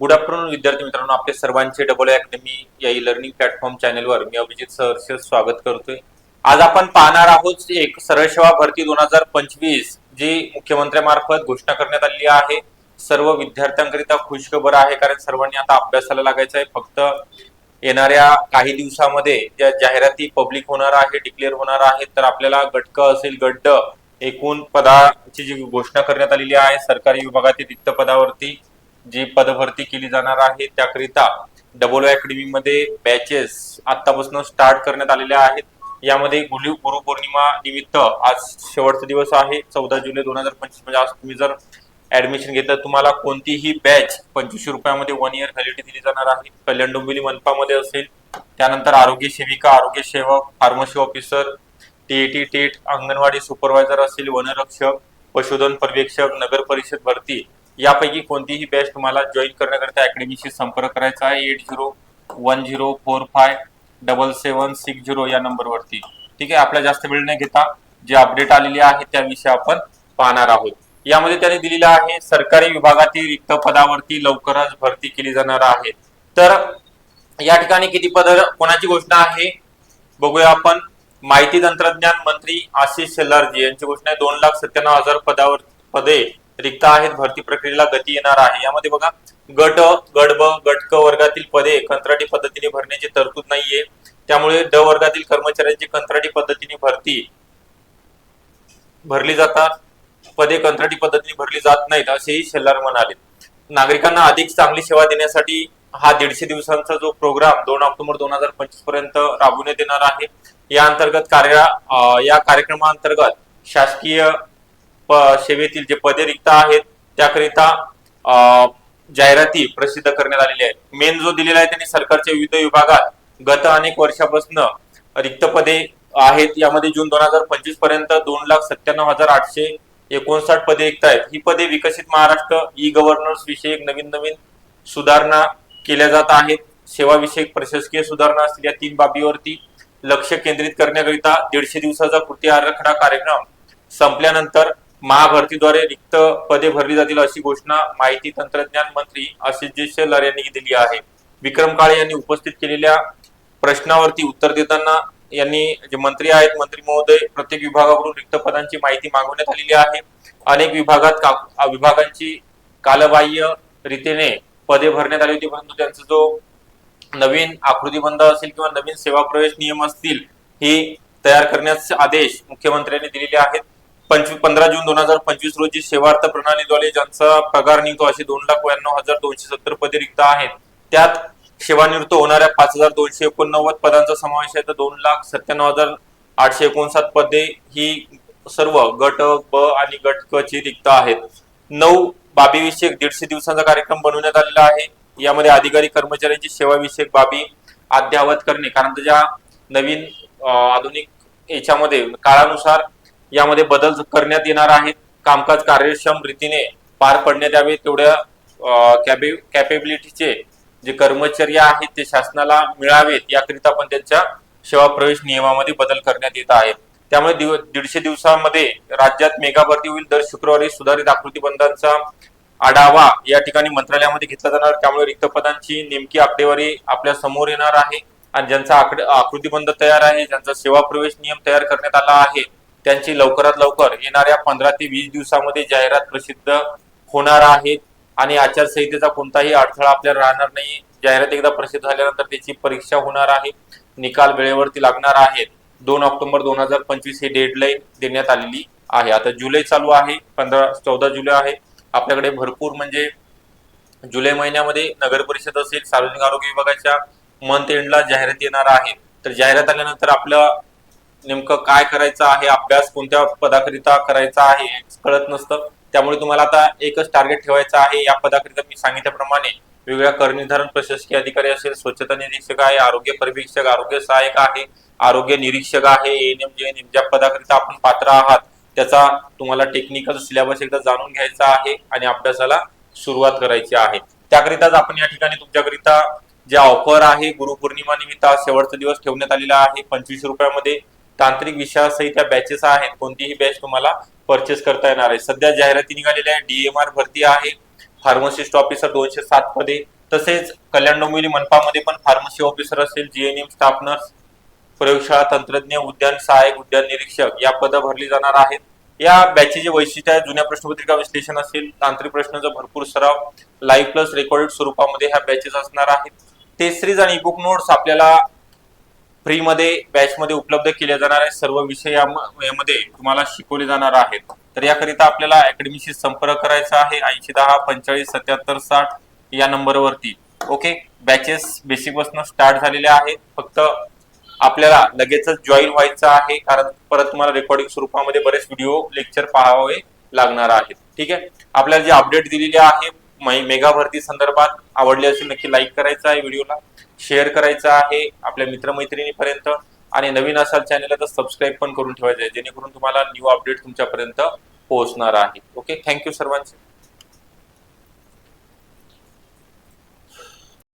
Good afternoon विद्यार्थी मित्रांनो आपले सर्वांचे डबल अकॅडमी या ई लर्निंग प्लॅटफॉर्म चॅनलवर मी अभिजित सहर्ष स्वागत करतोय. आज आपण पाहणार आहोत एक सरळ सेवा भरती दोन हजार पंचवीस जी मुख्यमंत्र्यांमार्फत घोषणा करण्यात आलेली आहे. सर्व विद्यार्थ्यांकरिता खुशखबर आहे कारण सर्वांनी आता अभ्यासाला लागायचं आहे. फक्त येणाऱ्या काही दिवसामध्ये ज्या जाहिराती पब्लिक होणार आहे डिक्लेअर होणार आहे तर आपल्याला गटक असेल गड्ड एकूण पदाची जी घोषणा करण्यात आलेली आहे सरकारी विभागातील रिक्त पदावरती जी पदभरती केली जाणार आहे त्याकरिता डबल अकॅडमी मध्ये बॅचेस आतापासून स्टार्ट करण्यात आलेल्या आहेत. यामध्ये गुरु गुरुपौर्णिमा निमित्त आज शेवटचा दिवस आहे. चौदा जुलै दोन हजार पंचवीस म्हणजे आज तुम्ही जर ऍडमिशन घेतलं तुम्हाला कोणतीही बॅच पंचवीसशे रुपयामध्ये वन इयर व्हॅलिडिटी दिली जाणार आहे. कल्याण डोंबिवली मनपामध्ये असेल त्यानंतर आरोग्य सेविका आरोग्य सेवक pharmacy officer TAT TET anganwadi supervisor असेल वनरक्षक पशुधन पर्यवेक्षक नगर परिषद भरती यापैकी कोणतीही बॅच तुम्हाला जॉईन करण्याकरिता अकॅडमीशी संपर्क करायचा आहे. Eight zero one zero four five double seven six zero या नंबरवरती. ठीक आहे? आपल्या जास्त वेळ न घेता जे अपडेट आलेली आहे त्याविषयी आपण पाहणार आहोत. यामध्ये त्याने दिलेलं आहे सरकारी विभागातील रिक्त पदावरती लवकरच भरती केली जाणार आहे. तर या ठिकाणी किती पद कोणाची घोषणा आहे? बघूया आपण. माहिती तंत्रज्ञान मंत्री आशिष शेलारजी यांची घोषणा आहे. दोन लाख सत्त्याण्णव हजार पदावर पदे रिक्त आहेत भरती प्रक्रियेला गती येणार आहे. यामध्ये बघा गट गडब ब गट क वर्गातील पदे कंत्राटी पद्धतीने भरण्याची तरतूद नाहीये. त्यामुळे ड वर्गातील कर्मचाऱ्यांची कंत्राटी पद्धतीने भरती भरली जातात पदे कंत्राटी पद्धतीने भरली जात नाहीत असेही शेल्लार म्हणाले. नागरिकांना अधिक चांगली सेवा देण्यासाठी हा दीडशे दिवसांचा जो प्रोग्राम दोन ऑक्टोबर दोन हजार पंचवीसपर्यंत राबवण्यात येणार आहे. या अंतर्गत कार्य या कार्यक्रमाअंतर्गत शासकीय सेवेतील जे पदे रिक्त आहेत त्याकरिता जाहिराती प्रसिद्ध करण्यात आलेल्या आहेत. मेन जो दिलेला आहे त्यांनी सरकारच्या विविध विभागात गत अनेक वर्षापासून रिक्त पदे आहेत. यामध्ये जून दोन हजार पंचवीसपर्यंत दोन लाख सत्त्याण्णव हजार आठशे एकोणसाठ पदे रिक्त आहेत. ही पदे विकसित महाराष्ट्र ई गव्हर्नन्स विषयक नवीन नवीन सुधारणा केल्या जात आहेत. सेवाविषयक प्रशासकीय सुधारणा असतील या तीन बाबीवरती लक्ष केंद्रित करण्याकरिता दीडशे दिवसाचा कृती आराखडा कार्यक्रम संपल्यानंतर महाभरतीद्वारे रिक्त पदे भरली जातील अशी घोषणा माहिती तंत्रज्ञान मंत्री आशिष जे शेलार यांनी दिली आहे. विक्रम काळे यांनी उपस्थित केलेल्या प्रश्नावरती उत्तर देताना यांनी जे मंत्री आहेत मंत्री महोदय प्रत्येक विभागाकडून रिक्त पदांची माहिती मागवण्यात आलेली आहे. अनेक विभागात विभागांची कालबाह्य रीतीने पदे भरण्यात आली होती परंतु त्यांचा जो नवीन आकृतीबंध असेल किंवा नवीन सेवा प्रवेश नियम असतील ही तयार करण्याचे आदेश मुख्यमंत्र्यांनी दिलेले आहेत. पंचवीस पंधरा जून दोन हजार पंचवीस रोजी सेवार्थ प्रणालीद्वारे ज्यांचा पगार निघतो अशी दोन लाख ब्याण्णव हजार दोनशे सत्तर पदे रिक्त आहेत. त्यात सेवानिवृत्त होणाऱ्या पाच हजार दोनशे एकोणनव्वद पदांचा समावेश आहे. तर दोन लाख सत्त्याण्णव हजार आठशे एकोणसाठ पदे ही सर्व गट ब आणि गट क ची रिक्त आहेत. नऊ बाबीविषयक दीडशे दिवसांचा कार्यक्रम बनवण्यात आलेला आहे. यामध्ये अधिकारी कर्मचाऱ्यांची सेवाविषयक बाबी अद्ययावत करणे. कारण त्याच्या नवीन आधुनिक याच्यामध्ये काळानुसार यामध्ये बदल करण्यात येणार आहेत. कामकाज कार्यक्षम रीतीने पार पडण्यात यावे तेवढ्या कॅपे कॅपेबिलिटीचे जे कर्मचारी आहेत ते शासनाला मिळावेत याकरिता पण त्यांच्या सेवा प्रवेश नियमामध्ये बदल करण्यात येत आहे त्यामुळे दिव- दीडशे दिवसामध्ये राज्यात मेगा भरती होईल. दर शुक्रवारी सुधारित आकृतीबंधांचा आढावा या ठिकाणी मंत्रालयामध्ये घेतला जाणार. त्यामुळे रिक्त पदांची नेमकी आकडेवारी आपल्यासमोर येणार आहे आणि ज्यांचा आकडे आकृतीबंध तयार आहे ज्यांचा सेवा प्रवेश नियम तयार करण्यात आला आहे त्यांची लवकरात लवकर येणाऱ्या पंधरा ते वीस दिवसामध्ये जाहिरात प्रसिद्ध होणार आहेत. आणि आचारसंहितेचा कोणताही अडथळा आपल्याला राहणार नाही. जाहिरात एकदा प्रसिद्ध झाल्यानंतर त्याची परीक्षा होणार आहे. निकाल वेळेवरती लागणार आहेत दोन ऑक्टोबर दोन हजार पंचवीस ही डेडलाईन देण्यात आलेली आहे. आता जुलै चालू आहे. पंधरा चौदा जुलै आहे. आपल्याकडे भरपूर म्हणजे जुलै महिन्यामध्ये नगर परिषद असेल सार्वजनिक आरोग्य विभागाच्या मंथ एंडला जाहिरात येणार आहे. तर जाहिरात आल्यानंतर आपलं नेमकं काय करायचं आहे अभ्यास कोणत्या पदाकरिता करायचा आहे कळत नसतं. त्यामुळे तुम्हाला आता एकच टार्गेट ठेवायचं आहे. या पदाकरिता मी सांगितल्याप्रमाणे वेगवेगळ्या करनिर्धारण प्रशासकीय अधिकारी असेल स्वच्छता निरीक्षक आहे आरोग्य परिवीक्षक आरोग्य सहाय्यक आहे आरोग्य निरीक्षक आहे एएनएम जे एन ज्या पदाकरिता आपण पात्र आहात त्याचा तुम्हाला टेक्निकल सिलेबस एकदा जाणून घ्यायचा आहे आणि अभ्यासाला सुरुवात करायची आहे. त्याकरिताच आपण या ठिकाणी तुमच्याकरिता जे ऑफर आहे गुरुपौर्णिमा निमित्त शेवटचा दिवस ठेवण्यात आलेला आहे. पंचवीस रुपयामध्ये तांत्रिक विषयासहित त्या बॅचेस आहेत. कोणतीही बॅच तुम्हाला परचेस करता येणार आहे. सध्या जाहिराती निघालेल्या आहे डीएमआर भरती आहे. फार्मसिस्ट ऑफिसर दोनशे सात पदे. तसेच कल्याण डोंबिवली मनपामध्ये पण फार्मसी ऑफिसर असेल जीएनएम स्टाफ नर्स प्रयोगशाळा तंत्रज्ञ उद्यान सहाय्यक उद्यान निरीक्षक या पदं भरली जाणार आहेत. या बॅचचे वैशिष्ट्य आहे जुन्या प्रश्नपत्रिका विश्लेषण असेल तांत्रिक प्रश्नाचा भरपूर सराव लाईव्ह प्लस रेकॉर्डेड स्वरूपामध्ये ह्या बॅचेस असणार आहेत. टेस्ट सिरीज आणि बुक नोट्स आपल्याला फ्रीमध्ये बॅचमध्ये उपलब्ध केले जाणारे सर्व विषय यामध्ये तुम्हाला शिकवले जाणार आहेत. तर याकरिता आपल्याला अकॅडमीशी संपर्क करायचा आहे ऐंशी दहा पंचेचाळीस सत्याहत्तर साठ या नंबरवरती. ओके? बॅचेस बेसिकपासून स्टार्ट झालेले आहेत. फक्त आपल्याला लगेचच जॉईन व्हायचं आहे कारण परत तुम्हाला रेकॉर्डिंग स्वरूपामध्ये बरेच व्हिडिओ लेक्चर पाहावे लागणार आहेत. ठीक आहे? आपल्याला जे अपडेट दिलेले आहे मेगा भरती संदर्भात आवडली असेल नक्की लाईक करायचा आहे व्हिडिओला शेअर करायचा आहे आपल्या मित्रमैत्रिणीपर्यंत. आणि नवीन असाल चॅनलला तर सबस्क्राईब पण करून ठेवायचं आहे जेणेकरून तुम्हाला न्यू अपडेट तुमच्यापर्यंत पोहोचणार आहे. ओके थँक्यू सर्वांचे.